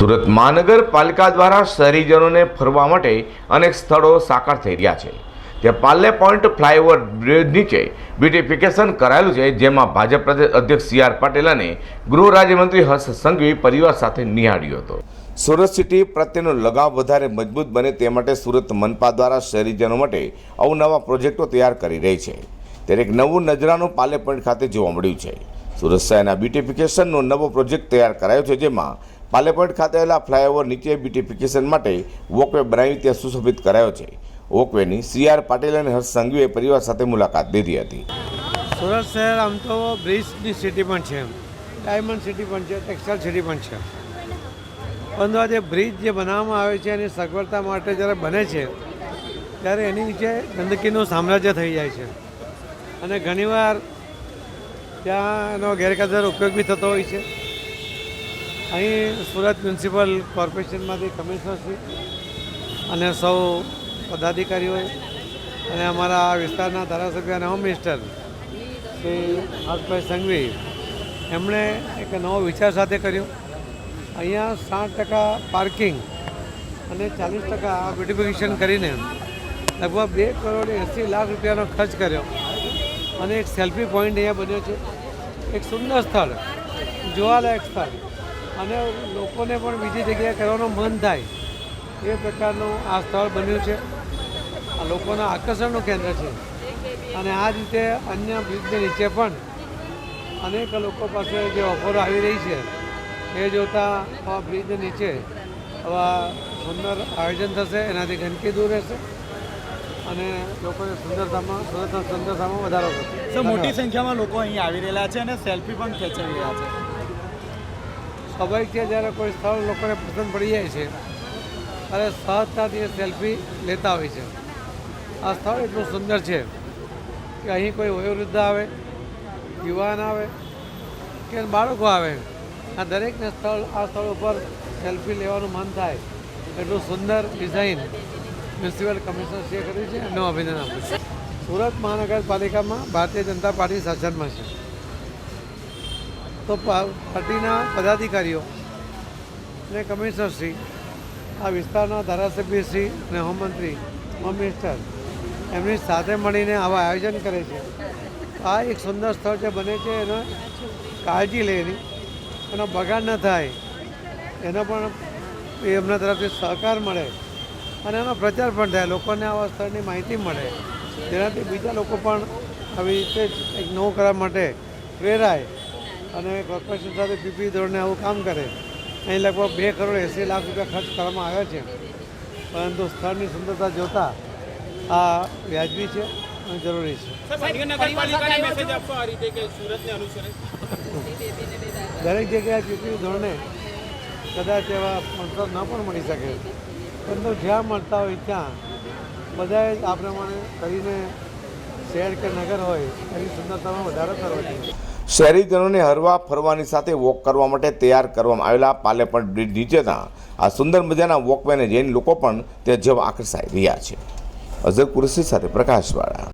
સુરત મહાનગરપાલિકા દ્વારા શહેરીજનોને ફરવા માટે અનેક સ્થળો સાકાર થઈ રહ્યા છે. ત્યાં પાર્લે પોઈન્ટ ફ્લાયઓવર બ્રિજ નીચે બ્યુટિફિકેશન કરાયેલું છે, જેમાં ભાજપ પ્રદેશ અધ્યક્ષ સી આર પાટીલ અને ગૃહ રાજ્યમંત્રી હર્ષ સંઘવી પરિવાર સાથે નિહાળ્યો હતો. સુરત સિટી પ્રત્યેનો લગાવ વધારે મજબૂત બને તે માટે સુરત મનપા દ્વારા શહેરીજનો માટે અવનવા પ્રોજેક્ટો તૈયાર કરી રહી છે. ત્યારે એક નવું નજરાનું પાર્લે પોઈન્ટ ખાતે જોવા મળ્યું છે. સુરત શહેરના બ્યુટિફિકેશનનો નવો પ્રોજેક્ટ તૈયાર કરાયો છે, જેમાં પાર્લે પોઈન્ટ ખાતે આવેલા ફ્લાયઓવર નીચે બ્યુટિફિકેશન માટે વોકવે બનાવી ત્યાં સુશોભિત કરાયો છે. વોકવેની સી આર પાટીલ અને હર્ષ સંઘવીએ પરિવાર સાથે મુલાકાત લીધી હતી. સુરત શહેર આમ તો બ્રિજની સિટી પણ છે ડાયમંડ સિટી પણ છે, ટેક્સટાઇલ સિટી પણ છે. પરંતુ જે બ્રિજ જે બનાવવામાં આવે છે એની સગવડતા માટે જ્યારે બને છે, ત્યારે એની નીચે ગંદકીનું સામ્રાજ્ય થઈ જાય છે. અને ઘણીવાર ત્યાં એનો ગેરકાયદેસર ઉપયોગ બી થતો હોય છે. અહીં સુરત મ્યુનિસિપલ કોર્પોરેશનમાંથી કમિશનરશ્રી અને સૌ પદાધિકારીઓએ અને અમારા વિસ્તારના ધારાસભ્ય અને હોમ મિનિસ્ટર શ્રી હર્ષભાઈ સંઘવી, એમણે એક નવો વિચાર સાથે કર્યો. અહીંયા સાઠ ટકા પાર્કિંગ અને ચાલીસ ટકા બ્યુટિફિકેશન કરીને લગભગ બે કરોડ એંસી લાખ રૂપિયાનો ખર્ચ કર્યો. અને એક સેલ્ફી પોઈન્ટ અહીંયા બન્યો છે. એક સુંદર સ્થળ, જોવાલાયક સ્થળ. અને લોકોને પણ બીજી જગ્યાએ કરવાનું મન થાય. એ પ્રકારનું આ સ્થળ બન્યું છે. આ લોકોના આકર્ષણનું કેન્દ્ર છે. અને આ રીતે અન્ય બ્રિજની નીચે પણ અનેક લોકો પાસે જે ઓફરો આવી રહી છે એ જોતાં આ બ્રિજ નીચે આવા સુંદર આયોજન થશે એનાથી ગંદકી દૂર રહેશે અને લોકોને સુંદરતામાં સુંદરતામાં વધારો થશે. મોટી સંખ્યામાં લોકો અહીં આવી રહેલા છે અને સેલ્ફી પણ ખેંચાઈ રહ્યા છે. સ્વાભાવિક છે જ્યારે કોઈ સ્થળ લોકોને પસંદ પડી જાય છે, ત્યારે સહજતાથી સેલ્ફી લેતા હોય છે. આ સ્થળ એટલું સુંદર છે કે અહીં કોઈ વયોવૃદ્ધ આવે, યુવાન આવે કે બાળકો આવે, આ દરેકને સ્થળ, આ સ્થળ ઉપર સેલ્ફી લેવાનું મન થાય. એટલું સુંદર ડિઝાઇન મ્યુનિસિપલ કમિશનરશ્રીએ કર્યું છે. એમનું અભિનંદન આપું છું. સુરત મહાનગરપાલિકામાં ભારતીય જનતા પાર્ટી શાસનમાં છે. તો પાર્ટીના પદાધિકારીઓ અને કમિશનરશ્રી આ વિસ્તારના ધારાસભ્યશ્રી અને હોમમંત્રી, હોમ મિનિસ્ટર, એમની સાથે મળીને આવા આયોજન કરે છે. આ એક સુંદર સ્થળ જે બને છે, એનો કાળજી લે એની બગાડ ન થાય. એનો પણ એમના તરફથી સહકાર મળે અને એનો પ્રચાર પણ થાય. લોકોને આવા સ્થળની માહિતી મળે. જેનાથી બીજા લોકો પણ આવી રીતે જ એક નવું કરવા માટે પ્રેરાય અને કોર્પોરેશન સાથે પીપી ધોરણે આવું કામ કરે. અહીં લગભગ બે કરોડ એંસી લાખ રૂપિયા ખર્ચ કરવામાં આવ્યા છે. પરંતુ સ્થળની સુંદરતા જોતાં આ વ્યાજબી છે અને જરૂરી છે. દરેક જગ્યાએ પીપી ધોરણે કદાચ એવા સ્પોન્સર ન પણ મળી શકે. પરંતુ જ્યાં મળતા હોય ત્યાં બધાએ આ પ્રમાણે કરીને શહેર કે નગર હોય એની સુંદરતામાં વધારો કરવો જોઈએ. શહેરીજનોને હરવા ફરવાની સાથે વોક કરવા માટે તૈયાર કરવામાં આવેલા પાલેપણ બ્રિજ નીચેના આ સુંદર મજાના વોકવેને જઈને લોકો પણ ત્યાં જવા આકર્ષાઈ રહ્યા છે. અઝર કુરશી સાથે પ્રકાશવાળા.